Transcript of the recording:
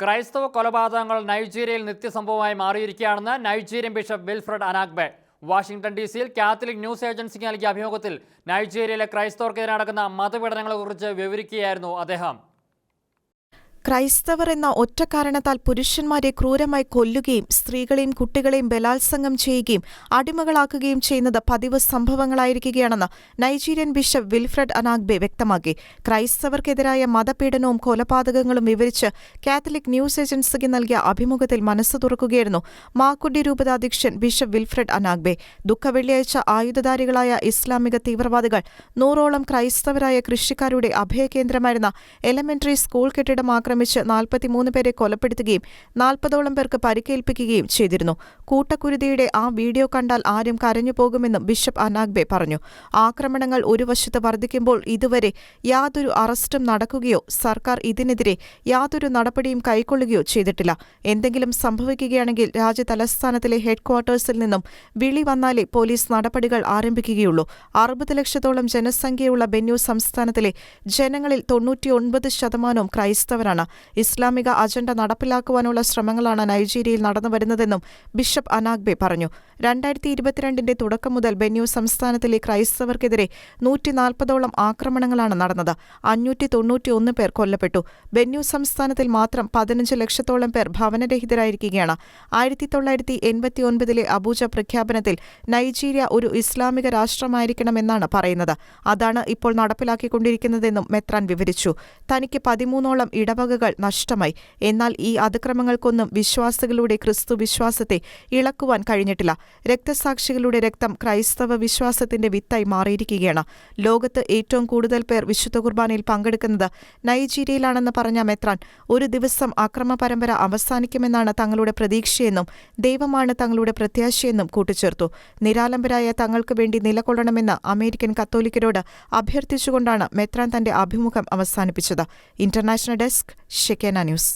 ക്രൈസ്തവ കൊലപാതകങ്ങൾ നൈജീരിയയിൽ നിത്യസംഭവമായി മാറിയിരിക്കുകയാണെന്ന് Nigerian bishop Wilfred Anagbe Washington D സിയിൽ കാത്തലിക് ന്യൂസ് ഏജൻസിക്ക് നൽകിയ അഭിമുഖത്തിൽ നൈജീരിയയിലെ ക്രൈസ്തവർക്കെതിരെ നടക്കുന്ന മതപീഡനങ്ങളെക്കുറിച്ച് വിവരിക്കുകയായിരുന്നു അദ്ദേഹം. ക്രൈസ്തവർ എന്ന ഒറ്റ കാരണത്താൽ പുരുഷന്മാരെ ക്രൂരമായി കൊല്ലുകയും സ്ത്രീകളെയും കുട്ടികളെയും ബലാത്സംഗം ചെയ്യുകയും അടിമകളാക്കുകയും ചെയ്യുന്നത് പതിവ് സംഭവങ്ങളായിരിക്കുകയാണെന്ന് നൈജീരിയൻ ബിഷപ്പ് വിൽഫ്രഡ് അനാഗ്ബെ വ്യക്തമാക്കി. ക്രൈസ്തവർക്കെതിരായ മതപീഡനവും കൊലപാതകങ്ങളും വിവരിച്ച് കാത്തലിക് ന്യൂസ് ഏജൻസിക്ക് നൽകിയ അഭിമുഖത്തിൽ മനസ്സ് തുറക്കുകയായിരുന്നു മാക്കുണ്ടി രൂപതാധ്യക്ഷൻ ബിഷപ്പ് വിൽഫ്രഡ് അനാഗ്ബെ. ദുഃഖവെള്ളിയാഴ്ച ആയുധധാരികളായ ഇസ്ലാമിക തീവ്രവാദികൾ നൂറോളം ക്രൈസ്തവരായ കൃഷിക്കാരുടെ അഭയകേന്ദ്രമായിരുന്ന എലമെന്ററി സ്കൂൾ കെട്ടിടം ആക്രമിച്ച് നാൽപ്പത്തിമൂന്ന് പേരെ കൊലപ്പെടുത്തുകയും നാൽപ്പതോളം പേർക്ക് പരിക്കേൽപ്പിക്കുകയും ചെയ്തിരുന്നു. കൂട്ടക്കുരുതിയുടെ ആ വീഡിയോ കണ്ടാൽ ആരും കരഞ്ഞു പോകുമെന്നും ബിഷപ്പ് അനാഗ്ബെ പറഞ്ഞു. ആക്രമണങ്ങൾ ഒരു വശത്ത് വർദ്ധിക്കുമ്പോൾ ഇതുവരെ യാതൊരു അറസ്റ്റും നടക്കുകയോ സർക്കാർ ഇതിനെതിരെ യാതൊരു നടപടിയും കൈക്കൊള്ളുകയോ ചെയ്തിട്ടില്ല. എന്തെങ്കിലും സംഭവിക്കുകയാണെങ്കിൽ രാജ്യതലസ്ഥാനത്തിലെ ഹെഡ്ക്വാർട്ടേഴ്സിൽ നിന്നും വിളി വന്നാലേ പോലീസ് നടപടികൾ ആരംഭിക്കുകയുള്ളൂ. അറുപത് ലക്ഷത്തോളം ജനസംഖ്യയുള്ള ബെന്യു സംസ്ഥാനത്തിലെ ജനങ്ങളിൽ തൊണ്ണൂറ്റിയൊൻപത് ശതമാനവും ക്രൈസ്തവരാണ്. ഇസ്ലാമിക അജണ്ട നടപ്പിലാക്കുവാനുള്ള ശ്രമങ്ങളാണ് നൈജീരിയയിൽ നടന്നുവരുന്നതെന്നും ബിഷപ്പ് അനാഗ്ബെ പറഞ്ഞു. രണ്ടായിരത്തി ഇരുപത്തിരണ്ടിന്റെ തുടക്കം മുതൽ ബെന്യു സംസ്ഥാനത്തിലെ ക്രൈസ്തവർക്കെതിരെ നൂറ്റി നാൽപ്പതോളം ആക്രമണങ്ങളാണ് നടന്നത്. അഞ്ഞൂറ്റി തൊണ്ണൂറ്റിയൊന്ന് പേർ കൊല്ലപ്പെട്ടു. ബെന്യു സംസ്ഥാനത്തിൽ മാത്രം പതിനഞ്ച് ലക്ഷത്തോളം പേർ ഭവനരഹിതരായിരിക്കുകയാണ്. ആയിരത്തി തൊള്ളായിരത്തി എൺപത്തിയൊൻപതിലെ അബൂജ പ്രഖ്യാപനത്തിൽ നൈജീരിയ ഒരു ഇസ്ലാമിക രാഷ്ട്രമായിരിക്കണമെന്നാണ് പറയുന്നത്. അതാണ് ഇപ്പോൾ നടപ്പിലാക്കിക്കൊണ്ടിരിക്കുന്നതെന്നും മെത്രാൻ വിവരിച്ചു. തനിക്ക് പതിമൂന്നോളം ഇടവകകൾ നഷ്ടമായി. എന്നാൽ ഈ അതിക്രമങ്ങൾക്കൊന്നും വിശ്വാസികളുടെ ക്രിസ്തു വിശ്വാസത്തെ ഇളക്കുവാൻ കഴിഞ്ഞിട്ടില്ല. രക്തസാക്ഷികളുടെ രക്തം ക്രൈസ്തവ വിശ്വാസത്തിന്റെ വിത്തായി മാറിയിരിക്കുകയാണ്. ലോകത്ത് ഏറ്റവും കൂടുതൽ പേർ വിശുദ്ധ കുർബാനയിൽ പങ്കെടുക്കുന്നത് നൈജീരിയയിലാണെന്ന് പറഞ്ഞ മെത്രാൻ ഒരു ദിവസം അക്രമ പരമ്പര അവസാനിക്കുമെന്നാണ് തങ്ങളുടെ പ്രതീക്ഷയെന്നും ദൈവമാണ് തങ്ങളുടെ പ്രത്യാശയെന്നും കൂട്ടിച്ചേർത്തു. നിരാലംബരായ തങ്ങൾക്ക് വേണ്ടി നിലകൊള്ളണമെന്ന് അമേരിക്കൻ കത്തോലിക്കരോട് അഭ്യർത്ഥിച്ചുകൊണ്ടാണ് മെത്രാൻ തന്റെ അഭിമുഖം അവസാനിപ്പിച്ചത്. International desk ഷെക്കേന news